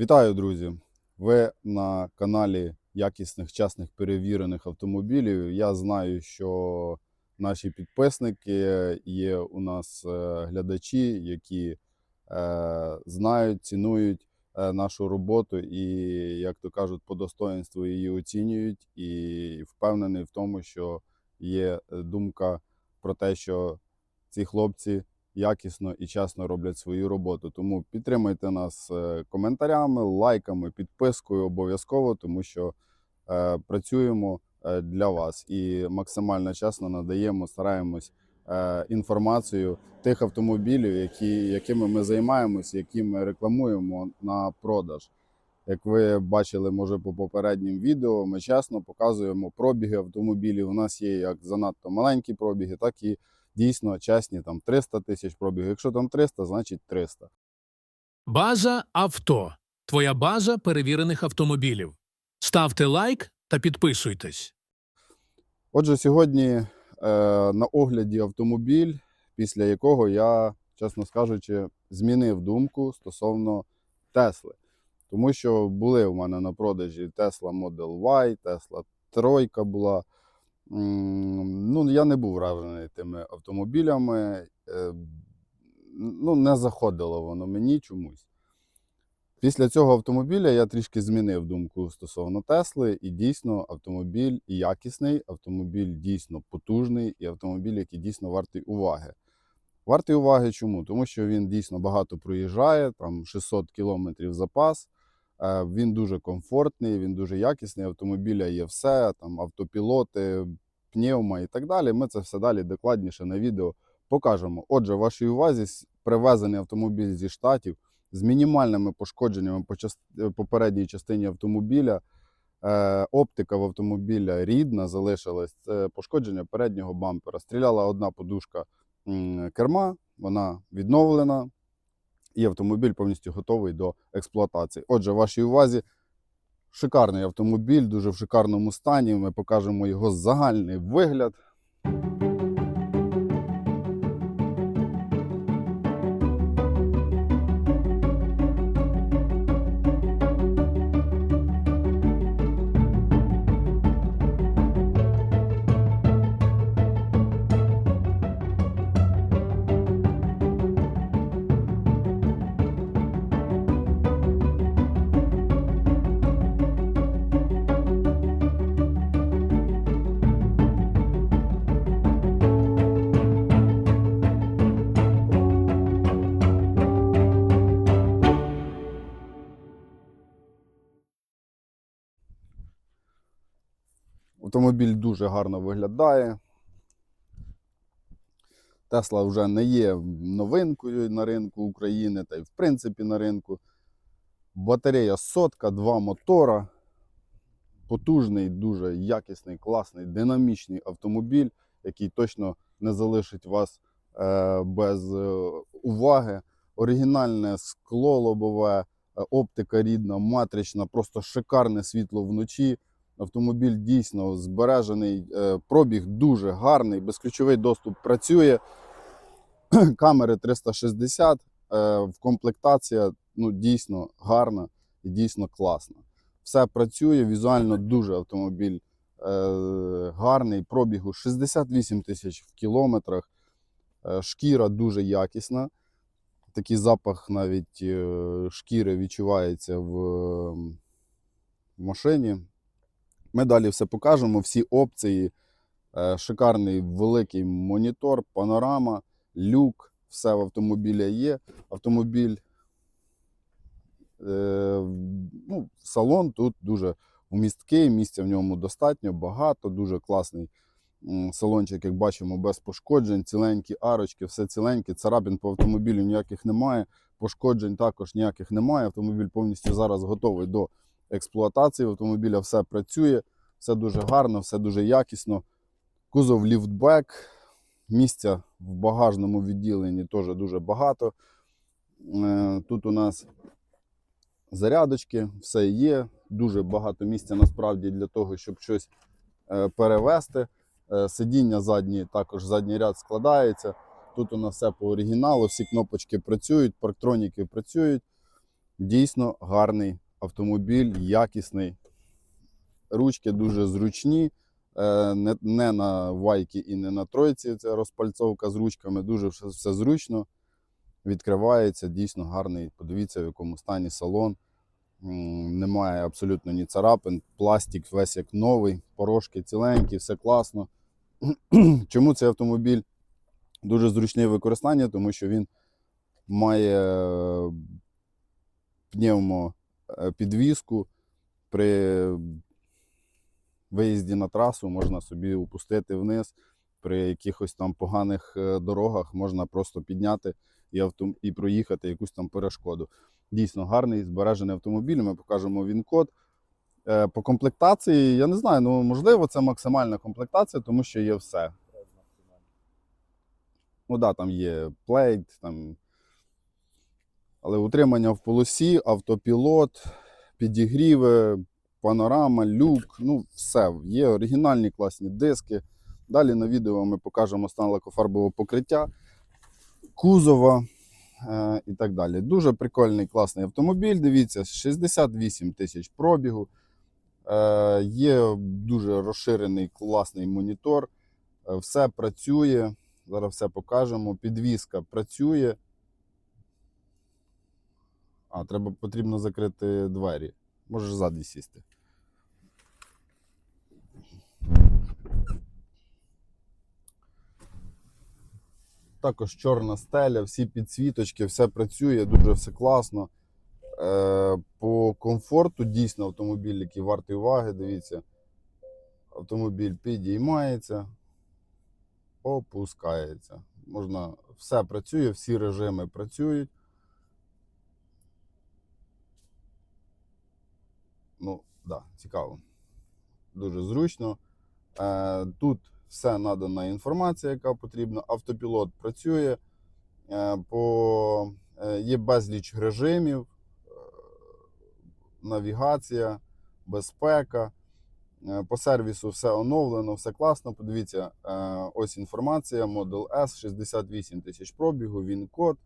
Вітаю, друзі! Ви на каналі якісних, чесних, перевірених автомобілів. Я знаю, що наші підписники є у нас е, глядачі, які е, знають, цінують е, нашу роботу і, як то кажуть, по достоинству її оцінюють. І впевнений в тому, що є е, думка про те, що ці хлопці якісно і чесно роблять свою роботу. Тому підтримайте нас е, коментарями, лайками, підпискою обов'язково, тому що е, працюємо е, для вас і максимально чесно надаємо, стараємось е, інформацію тих автомобілів, які, якими ми займаємось, які ми рекламуємо на продаж. Як ви бачили, може, по попереднім відео, ми чесно показуємо пробіги автомобілів. У нас є як занадто маленькі пробіги, так і дійсно чесні там 300 тисяч пробігів. Якщо там 300, значить 300. База авто. Твоя база перевірених автомобілів. Ставте лайк та підписуйтесь. Отже, сьогодні е, на огляді автомобіль, після якого я, чесно скажучи, змінив думку стосовно Тесли. Тому що були в мене на продажі Tesla Model Y, Tesla Тройка була. Ну, я не був вражений тими автомобілями. Е, Ну, не заходило воно мені чомусь. Після цього автомобіля я трішки змінив думку стосовно Тесли, і дійсно автомобіль якісний, автомобіль дійсно потужний і автомобіль, який дійсно вартий уваги. Вартий уваги чому? Тому що він дійсно багато проїжджає, там 600 кілометрів запас. Е, Він дуже комфортний, він дуже якісний. Автомобіля є все, там автопілоти, пневма і так далі. Ми це все далі докладніше на відео покажемо. Отже, вашій увазі привезений автомобіль зі штатів з мінімальними пошкодженнями по е, попередній частині автомобіля. Е, оптика в автомобіля рідна залишилась. Це пошкодження переднього бампера. Стріляла одна подушка керма, вона відновлена, і автомобіль повністю готовий до експлуатації. Отже, вашій увазі шикарний автомобіль, дуже в шикарному стані. Ми покажемо його загальний вигляд. Автомобіль дуже гарно виглядає. Тесла вже не є новинкою на ринку України, та й в принципі на ринку. Батарея сотка, два мотора. Потужний, дуже якісний, класний, динамічний автомобіль, який точно не залишить вас е, без е, уваги. Оригінальне скло лобове, е, оптика рідна, матрична, просто шикарне світло вночі. Автомобіль дійсно збережений, е, пробіг дуже гарний, безключовий доступ працює. Камери 360, е, в комплектація ну, дійсно гарна і дійсно класна. Все працює, візуально дуже автомобіль е, гарний, пробігу 68 тисяч в кілометрах. Шкіра дуже якісна. Такий запах навіть шкіри відчувається в машині. Ми далі все покажемо, всі опції. Е, Шикарний великий монітор, панорама, люк, все в автомобілі є. Автомобіль, е, ну, салон тут дуже вмісткий, місця в ньому достатньо, багато, дуже класний салончик, як бачимо, без пошкоджень, ціленькі арочки, все ціленьке. Царапін по автомобілю ніяких немає, пошкоджень також ніяких немає. Автомобіль повністю зараз готовий до експлуатації. Автомобіля все працює, все дуже гарно, все дуже якісно. Кузов ліфтбек, місця в багажному відділенні теж дуже багато. Е, Тут у нас зарядочки, все є. Дуже багато місця насправді для того, щоб щось е, перевезти. Е, Сидіння задні, також задній ряд складається. Тут у нас все по оригіналу, всі кнопочки працюють, парктроніки працюють. Дійсно гарний автомобіль, якісний. Ручки дуже зручні. е, Не, не на вайкі і не на тройці. Це розпальцовка з ручками. Дуже все, все зручно. Відкривається, дійсно гарний. Подивіться, в якому стані салон. Немає абсолютно ні царапин, пластик весь як новий, порошки ціленькі, все класно. Чому цей автомобіль дуже зручний в використанні? Тому що він має е, пневмо підвіску. При виїзді на трасу можна собі опустити вниз. При якихось там поганих е, дорогах можна просто підняти і, авто, і проїхати якусь там перешкоду. Дійсно гарний збережений автомобіль. Ми покажемо він код. Е, По комплектації, я не знаю, ну можливо, це максимальна комплектація, тому що є все. Ну так, да, там є плейт, там. Але утримання в полосі, автопілот, підігріви, панорама, люк, ну все. Є оригінальні класні диски. Далі на відео ми покажемо стан лакофарбового покриття, кузова е, і так далі. Дуже прикольний, класний автомобіль. Дивіться, 68 тисяч пробігу. Е, є дуже розширений класний монітор. Е, все працює. Зараз все покажемо. Підвізка працює. А, треба потрібно закрити двері. Можеш ззаді сісти. Також чорна стеля, всі підсвіточки, все працює, дуже все класно. Е, по комфорту дійсно автомобіль, який вартий уваги. Дивіться, автомобіль підіймається, опускається. Можна, все працює, всі режими працюють. Ну, да, цікаво. Дуже зручно. Е, тут все надана інформація, яка потрібна. Автопілот працює. Е, по, е, є безліч режимів, навігація, безпека. По сервісу все оновлено, все класно. Подивіться, ось інформація, Model S, 68 тисяч пробігу, він код.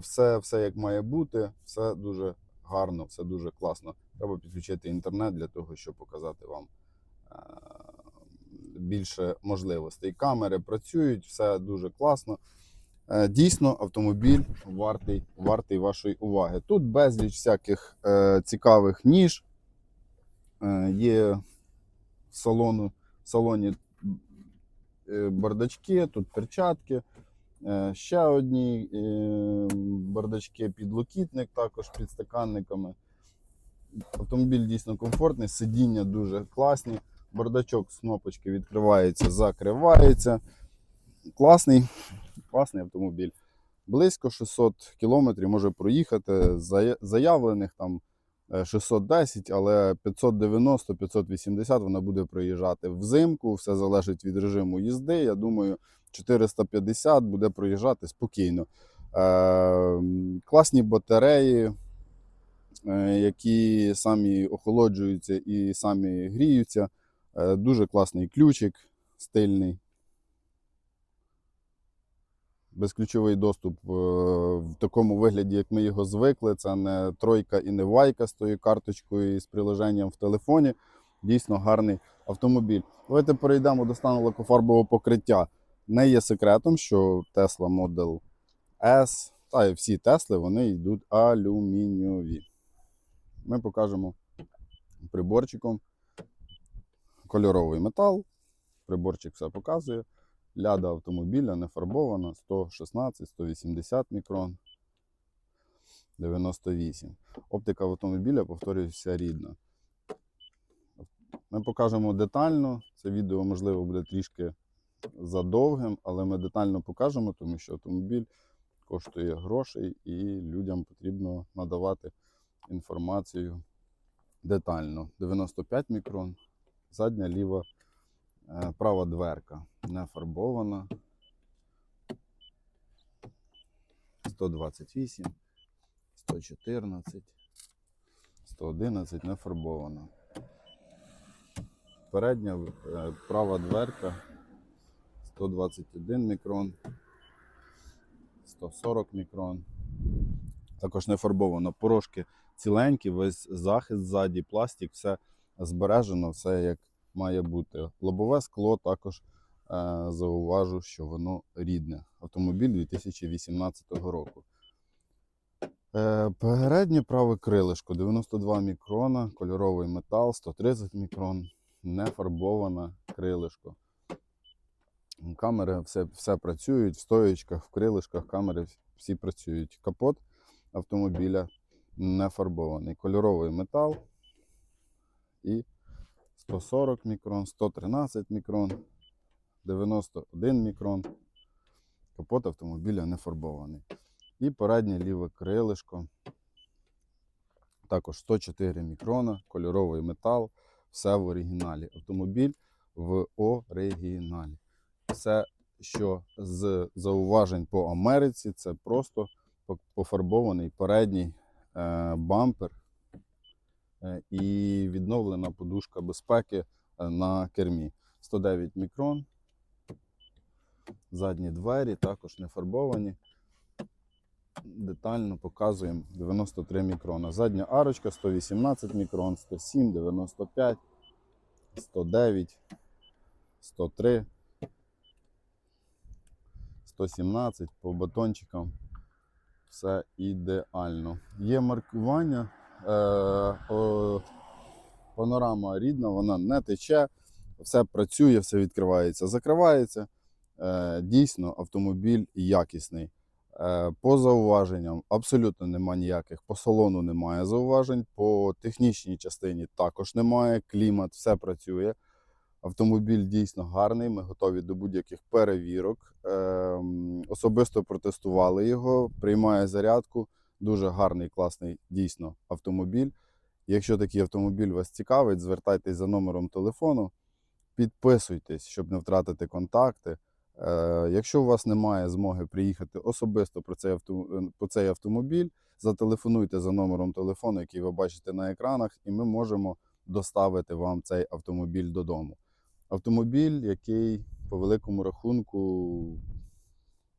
Все, все як має бути, все дуже гарно, все дуже класно. Треба підключити інтернет для того, щоб показати вам е, більше можливостей. Камери працюють, все дуже класно. Е, Дійсно, автомобіль вартий, вартий вашої уваги. Тут безліч всяких е, цікавих ніж. Є в салону, в салоні бардачки, тут перчатки. Ще одні бардачки підлокітник, також під стаканниками. Автомобіль дійсно комфортний, сидіння дуже класні. Бардачок з кнопочки відкривається, закривається. Класний, класний автомобіль. Близько 600 кілометрів може проїхати. Зая- Заявлених там е, 610, але 590-580 вона буде проїжджати взимку. Все залежить від режиму їзди. Я думаю, 450 буде проїжджати спокійно. Е, класні батареї, е, які самі охолоджуються і самі гріються. Е, дуже класний ключик, стильний. Безключовий доступ е, в такому вигляді, як ми його звикли. Це не тройка і не вайка з тою карточкою і з приложенням в телефоні. Дійсно гарний автомобіль. Давайте перейдемо до стану лакофарбового покриття. Не є секретом, що Tesla Model S та і всі Тесли вони йдуть алюмінієві. Ми покажемо приборчиком кольоровий метал. Приборчик все показує. Ляда автомобіля не фарбована 116, 180 мікрон, 98. Оптика в автомобіля, повторюю, вся рідна. Ми покажемо детально. Це відео, можливо, буде трішки задовгим, але ми детально покажемо, тому що автомобіль коштує грошей і людям потрібно надавати інформацію детально. 95 мікрон, задня ліва Е, Права дверка не фарбована. 128, 114, 111 не фарбована. Передня е, права дверка 121 мікрон, 140 мікрон. Також не фарбовано. Порошки ціленькі, весь захист ззаді, пластик, все збережено, все як має бути. Лобове скло також е, зауважу, що воно рідне. Автомобіль 2018 року. Е, Переднє праве крилишко 92 мікрона, кольоровий метал, 130 мікрон, не фарбоване крилишко. Камери все, все працюють, в стоєчках, в крилишках камери всі працюють. Капот автомобіля не фарбований. Кольоровий метал і 140 мікрон, 113 мікрон, 91 мікрон. Капот автомобіля не фарбований. І переднє ліве крилишко. Також 104 мікрона, кольоровий метал, все в оригіналі. Автомобіль в оригіналі. Все, що з зауважень по Америці, це просто пофарбований передній е, бампер е, і відновлена подушка безпеки е, на кермі. 109 мікрон. Задні двері також не фарбовані. Детально показуємо 93 мікрона. Задня арочка 118 мікрон, 107, 95, 109, 103, 117 по батончикам. Все ідеально. Є маркування. Е, о, панорама рідна, вона не тече, все працює, все відкривається, закривається. Е, дійсно, автомобіль якісний. Е, По зауваженням абсолютно нема ніяких. По салону немає зауважень, по технічній частині також немає. Клімат, все працює. Автомобіль дійсно гарний. Ми готові до будь-яких перевірок. Ем, Особисто протестували його, приймає зарядку. Дуже гарний, класний дійсно автомобіль. Якщо такий автомобіль вас цікавить, звертайтесь за номером телефону, підписуйтесь, щоб не втратити контакти. Е, Якщо у вас немає змоги приїхати особисто про цей е, по цей автомобіль, зателефонуйте за номером телефону, який ви бачите на екранах, і ми можемо доставити вам цей автомобіль додому. Автомобіль, який по великому рахунку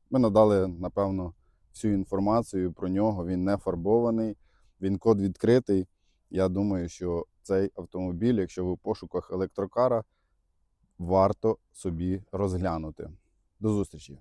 ми надали, напевно, всю інформацію про нього. Він не фарбований, він код відкритий. Я думаю, що цей автомобіль, якщо ви в пошуках електрокара, варто собі розглянути. До зустрічі!